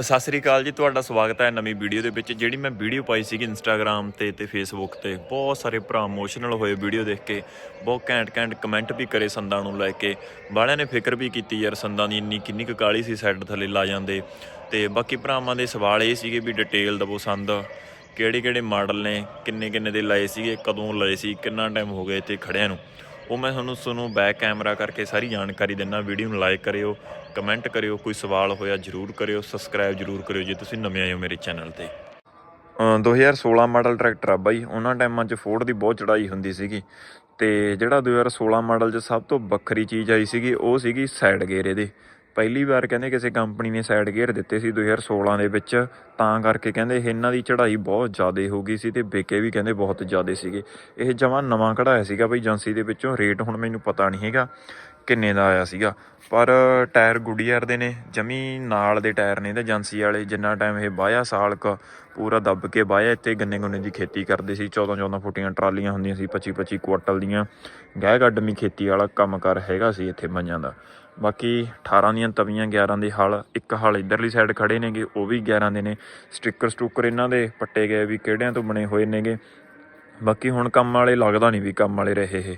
ਸਤਿ ਸ੍ਰੀ ਅਕਾਲ ਜੀ, ਤੁਹਾਡਾ ਸਵਾਗਤ ਹੈ ਨਵੀਂ ਵੀਡੀਓ ਦੇ ਵਿੱਚ। ਜਿਹੜੀ ਮੈਂ ਵੀਡੀਓ ਪਾਈ ਸੀਗੀ ਇੰਸਟਾਗ੍ਰam ਤੇ ਤੇ ਫੇਸਬੁੱਕ ਤੇ, ਬਹੁਤ ਸਾਰੇ ਭਰਾ ਇਮੋਸ਼ਨਲ ਹੋਏ ਵੀਡੀਓ ਦੇਖ ਕੇ। ਬਹੁਤ ਘੈਂਟ ਘੈਂਟ ਕਮੈਂਟ ਵੀ ਕਰੇ ਸੰਦਾਂ ਨੂੰ ਲੈ ਕੇ। ਬਾਲਿਆਂ ਨੇ ਫਿਕਰ ਵੀ ਕੀਤੀ ਯਾਰ, ਸੰਦਾਂ ਦੀ ਇੰਨੀ ਕਿੰਨੀ ਕੁ ਕਾਲੀ ਸੀ ਸਾਈਡ ਥੱਲੇ ਲਾ ਜਾਂਦੇ। ਤੇ ਬਾਕੀ ਭਰਾਵਾਂ ਦੇ ਸਵਾਲ ਇਹ ਸੀਗੇ ਵੀ ਡਿਟੇਲ ਦਵੋ ਸੰਦ। ਕਿਹੜੇ ਕਿਹੜੇ ਮਾਡਲ ਨੇ ਕਿੰਨੇ ਕਿੰਨੇ ਦੇ ਲਏ ਸੀਗੇ, ਕਦੋਂ ਲਏ ਸੀ, ਕਿੰਨਾ ਟਾਈਮ ਹੋ ਗਿਆ ਇੱਥੇ ਖੜਿਆਂ ਨੂੰ। ਉਹ ਮੈਂ ਤੁਹਾਨੂੰ ਤੁਹਾਨੂੰ ਬੈਕ ਕੈਮਰਾ ਕਰਕੇ ਸਾਰੀ ਜਾਣਕਾਰੀ ਦਿੰਦਾ ਵੀਡੀਓ ਨੂੰ ਲਾਈਕ ਕਰਿਓ ਕਮੈਂਟ ਕਰਿਓ ਕੋਈ ਸਵਾਲ ਹੋਇਆ ਜਰੂਰ ਕਰਿਓ ਸਬਸਕ੍ਰਾਈਬ ਜਰੂਰ ਕਰਿਓ ਜੇ ਤੁਸੀਂ ਨਵੇਂ ਆਏ ਹੋ ਮੇਰੇ ਚੈਨਲ ਤੇ। ਅ, 2016 ਮਾਡਲ ਟਰੈਕਟਰ ਆ ਬਾਈ ਉਹਨਾਂ ਟਾਈਮਾਂ 'ਚ ਫੋਰਡ ਦੀ ਬਹੁਤ ਚੜਾਈ ਹੁੰਦੀ ਸੀਗੀ ਤੇ ਜਿਹੜਾ 2016 ਮਾਡਲ 'ਚ ਸਭ ਤੋਂ ਵੱਖਰੀ ਚੀਜ਼ ਆਈ ਸੀਗੀ ਉਹ ਸੀਗੀ ਸਾਈਡ ਗੇਅਰ ਇਹਦੇ। ਪਹਿਲੀ ਵਾਰ ਕਹਿੰਦੇ ਕਿਸੇ ਕੰਪਨੀ ਨੇ ਸਾਈਡ ਗੇਅਰ ਦਿੱਤੇ ਸੀ 2016 ਦੇ ਵਿੱਚ, ਤਾਂ ਕਰਕੇ ਕਹਿੰਦੇ ਇਹਨਾਂ ਦੀ ਚੜ੍ਹਾਈ ਬਹੁਤ ਜ਼ਿਆਦਾ ਹੋ ਗਈ ਸੀ ਤੇ ਵਿਕੇ ਵੀ ਕਹਿੰਦੇ ਬਹੁਤ ਜ਼ਿਆਦਾ ਸੀਗੇ। ਇਹ ਜਮਾਂ ਨਵਾਂ ਕਢਾਇਆ ਸੀਗਾ ਬਈ, ਏਜੰਸੀ ਦੇ ਵਿੱਚੋਂ। ਰੇਟ ਹੁਣ ਮੈਨੂੰ ਪਤਾ ਨਹੀਂ ਹੈਗਾ ਕਿੰਨੇ ਦਾ ਆਇਆ ਸੀਗਾ। ਪਰ ਟਾਇਰ ਗੁੱਡੀਅਰ ਦੇ ਨੇ, ਜਮੀ ਨਾਲ ਦੇ ਟਾਇਰ ਨੇ ਤੇ ਏਜੰਸੀ ਵਾਲੇ, ਜਿੰਨਾ ਟਾਈਮ ਇਹ ਬਾਇਆ ਸਾਲ ਕ, ਪੂਰਾ ਦੱਬ ਕੇ ਬਾਇਆ ਇੱਥੇ ਗੰਨੇ ਗੁੰਨੇ ਦੀ ਖੇਤੀ ਕਰਦੇ ਸੀ। 14 14 ਫੁੱਟੀਆਂ ਟਰਾਲੀਆਂ ਹੁੰਦੀਆਂ ਸੀ 25 25 ਕੁਆਟਲ ਦੀਆਂ। ਗਹਿ ਗੱਡਮੀ ਖੇਤੀ ਵਾਲਾ ਕੰਮ ਕੰਮਕਾਰ ਹੈਗਾ ਸੀ ਇੱਥੇ ਮੰਜਾਂ ਦਾ। ਬਾਕੀ 18 ਦੀਆਂ ਤਵੀਆਂ 11 ਦੇ ਹਲ, ਇੱਕ ਹਲ ਇਧਰਲੀ ਸਾਈਡ ਖੜੇ ਨੇਗੇ, ਉਹ ਵੀ 11 ਦੇ ਨੇ। ਸਟicker ਸਟੂਕਰ ਇਹਨਾਂ ਦੇ ਪੱਟੇ ਗਏ ਵੀ ਕਿਹੜਿਆਂ ਤੋਂ ਬਣੇ ਹੋਏ ਨੇਗੇ। ਬਾਕੀ ਹੁਣ ਕੰਮ ਵਾਲੇ ਲੱਗਦਾ ਨਹੀਂ ਵੀ ਕੰਮ ਵਾਲੇ ਰਹੇ ਇਹ।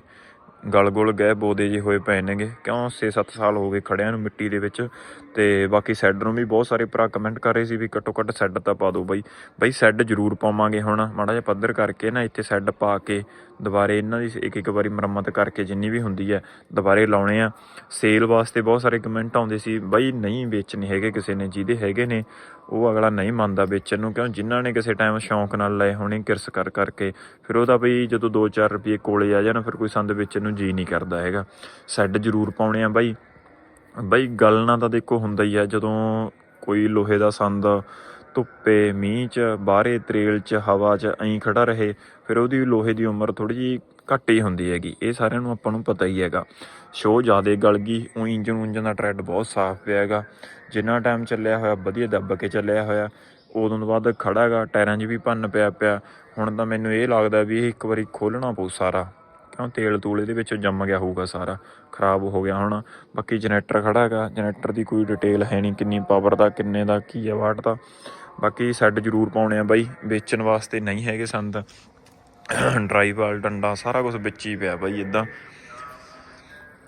ਗਲ ਗੁਲ ਗਏ, ਬੋਦੇ ਜੇ ਹੋਏ ਪਏ ਨੇਗੇ। ਕਿਉਂ? 6-7 ਸਾਲ ਹੋ ਗਏ ਖੜਿਆਂ ਨੂੰ ਮਿੱਟੀ ਦੇ ਵਿੱਚ। ਤੇ ਬਾਕੀ ਸੈੱਡ ਨੂੰ ਵੀ ਬਹੁਤ ਸਾਰੇ ਭਰਾ ਕਮੈਂਟ ਕਰ ਰਹੇ ਸੀ ਵੀ ਘੱਟੋ ਘੱਟ ਸੈੱਡ ਤਾਂ ਪਾ ਦਿਓ ਬਾਈ। ਬਾਈ ਸੈੱਡ ਜ਼ਰੂਰ ਪਾਵਾਂਗੇ ਹੁਣ। ਮਾੜਾ ਜਿਹਾ ਪੱਧਰ ਕਰਕੇ ਨਾ ਇੱਥੇ ਸੈੱਡ ਪਾ ਕੇ ਦੁਬਾਰੇ ਇਹਨਾਂ ਦੀ ਇੱਕ ਇੱਕ ਵਾਰੀ ਮੁਰੰਮਤ ਕਰਕੇ ਜਿੰਨੀ ਵੀ ਹੁੰਦੀ ਹੈ, ਦੁਬਾਰੇ ਲਾਉਣੇ ਆ। ਸੇਲ ਵਾਸਤੇ ਬਹੁਤ ਸਾਰੇ ਕਮੈਂਟ ਆਉਂਦੇ ਸੀ, ਬਾਈ ਨਹੀਂ ਵੇਚਣੇ ਹੈਗੇ ਕਿਸੇ ਨੇ, ਜਿਹਦੇ ਹੈਗੇ ਨੇ, ਉਹ ਅਗਲਾ ਨਹੀਂ ਮੰਨਦਾ ਵੇਚਣ ਨੂੰ, ਕਿਉਂ? ਜਿਨ੍ਹਾਂ ਨੇ ਕਿਸੇ ਟਾਈਮ ਸ਼ੌਂਕ ਨਾਲ ਲਏ ਹੋਣੇ ਕਿਰਸ ਕਰ ਕਰਕੇ, ਫਿਰ ਉਹਦਾ ਬਈ ਜਦੋਂ 2-4 ਰੁਪਏ ਕੋਲੇ ਆ ਜਾਣ, ਫਿਰ ਕੋਈ ਸੰਦ ਵੇਚਣ ਨੂੰ ਜੀ ਨਹੀਂ ਕਰਦਾ ਹੈਗਾ। ਸੈੱਡ ਜ਼ਰੂਰ ਪਾਉਣੇ ਆ ਬਾਈ। ਬਾਈ ਗੱਲ ਨਾ ਤਾਂ ਦੇਖੋ ਹੁੰਦਾ ਹੀ ਆ, ਜਦੋਂ ਕੋਈ ਲੋਹੇ ਦਾ ਸੰਦ ਧੁੱਪੇ ਮੀਂਹ 'ਚ, ਬਾਹਰੇ ਤਰੇਲ 'ਚ, ਹਵਾ 'ਚ ਐਂ ਖੜਾ ਰਹੇ, ਫਿਰ ਉਹਦੀ ਲੋਹੇ ਦੀ ਉਮਰ ਥੋੜੀ ਜੀ ਘੱਟ ਹੀ ਹੁੰਦੀ ਹੈਗੀ, ਇਹ ਸਾਰਿਆਂ ਨੂੰ ਆਪਾਂ ਨੂੰ ਪਤਾ ਹੀ ਹੈਗਾ। ਸ਼ੋ ਜ਼ਿਆਦੇ ਗਲ ਗਈ, ਉਹ ਇੰਜਨ ਉਂਜਨ ਦਾ ਟਰੈਡ ਬਹੁਤ ਸਾਫ਼ ਪਿਆ ਹੈਗਾ, ਜਿੰਨਾ ਟਾਈਮ ਚੱਲਿਆ ਹੋਇਆ, ਵਧੀਆ ਦੱਬ ਕੇ ਚੱਲਿਆ ਹੋਇਆ, ਉਦੋਂ ਤੋਂ ਬਾਅਦ ਖੜਾ ਹੈਗਾ, ਟਾਇਰਾਂ 'ਚ ਵੀ ਭੰਨ ਪਿਆ ਪਿਆ, ਹੁਣ ਤਾਂ ਮੈਨੂੰ ਇਹ ਲੱਗਦਾ ਵੀ ਇਹ ਇੱਕ ਵਾਰੀ ਖੋਲਣਾ ਪਊ ਸਾਰਾ, ਕਿਉਂ ਤੇਲ ਤੂਲ ਇਹਦੇ ਵਿੱਚ ਜੰਮ ਗਿਆ ਹੋਊਗਾ ਸਾਰਾ, ਖਰਾਬ ਹੋ ਗਿਆ ਹੁਣ, ਬਾਕੀ ਜਨਰੇਟਰ ਖੜਾ ਹੈਗਾ, ਜਨਰੇਟਰ ਦੀ ਕੋਈ ਡਿਟੇਲ ਹੈ ਨਹੀਂ, ਕਿੰਨੀ ਪਾਵਰ ਦਾ, ਕਿੰਨੇ ਦਾ, ਕੀ ਹੈ ਵਾਟ ਦਾ ਬਾਕੀ ਸੈੱਡ ਜ਼ਰੂਰ ਪਾਉਣੇ ਆ ਬਾਈ, ਵੇਚਣ ਵਾਸਤੇ ਨਹੀਂ ਹੈਗੇ ਸੰਦ। ਡਰਾਈਵ ਵਾਲ, ਡੰਡਾ, ਸਾਰਾ ਕੁਝ ਵਿੱਚ ਹੀ ਪਿਆ ਬਾਈ ਇਦਾਂ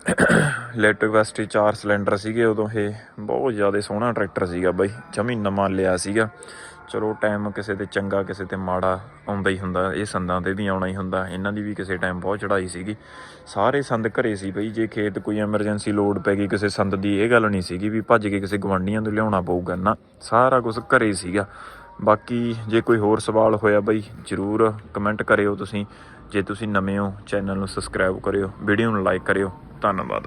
ਇਲੈਕਟ੍ਰਿਕ ਵੈਸਟੀ 4 ਸਿਲੰਡਰ ਸੀਗੇ ਉਦੋਂ ਇਹ, ਬਹੁਤ ਜ਼ਿਆਦਾ ਸੋਹਣਾ ਟਰੈਕਟਰ ਸੀਗਾ ਬਾਈ, ਜਮੀ ਨਵਾਂ ਲਿਆ ਸੀਗਾ। ਚਲੋ ਟਾਈਮ ਕਿਸੇ ਤੇ ਚੰਗਾ, ਕਿਸੇ ਤੇ ਮਾੜਾ ਆਉਂਦਾ ਹੀ ਹੁੰਦਾ, ਇਹ ਸੰਦਾਂ ਤੇ ਵੀ ਆਉਣਾ ਹੀ ਹੁੰਦਾ, ਇਹਨਾਂ ਦੀ ਵੀ ਕਿਸੇ ਟਾਈਮ ਬਹੁਤ ਚੜਾਈ ਸੀਗੀ। ਸਾਰੇ ਸੰਦ ਘਰੇ ਸੀ ਬਈ, ਜੇ ਖੇਤ ਕੋਈ ਐਮਰਜੈਂਸੀ ਲੋਡ ਪੈ ਗਈ, ਕਿਸੇ ਸੰਦ ਦੀ ਇਹ ਗੱਲ ਨਹੀਂ ਸੀਗੀ ਵੀ ਭੱਜ ਕੇ ਕਿਸੇ ਗਵਾਂਢੀਆਂ ਤੋਂ ਲਿਆਉਣਾ ਪਊਗਾ, ਨਾ, ਸਾਰਾ ਕੁਝ ਘਰੇ ਸੀਗਾ। ਬਾਕੀ ਜੇ ਕੋਈ ਹੋਰ ਸਵਾਲ ਹੋਇਆ ਬਈ, ਜਰੂਰ ਕਮੈਂਟ ਕਰਿਓ ਤੁਸੀਂ। ਜੇ ਤੁਸੀਂ ਨਵੇਂ ਹੋ ਚੈਨਲ ਨੂੰ ਸਬਸਕ੍ਰਾਈਬ ਕਰਿਓ ਵੀਡੀਓ ਨੂੰ ਲਾਈਕ ਕਰਿਓ। ਧੰਨਵਾਦ।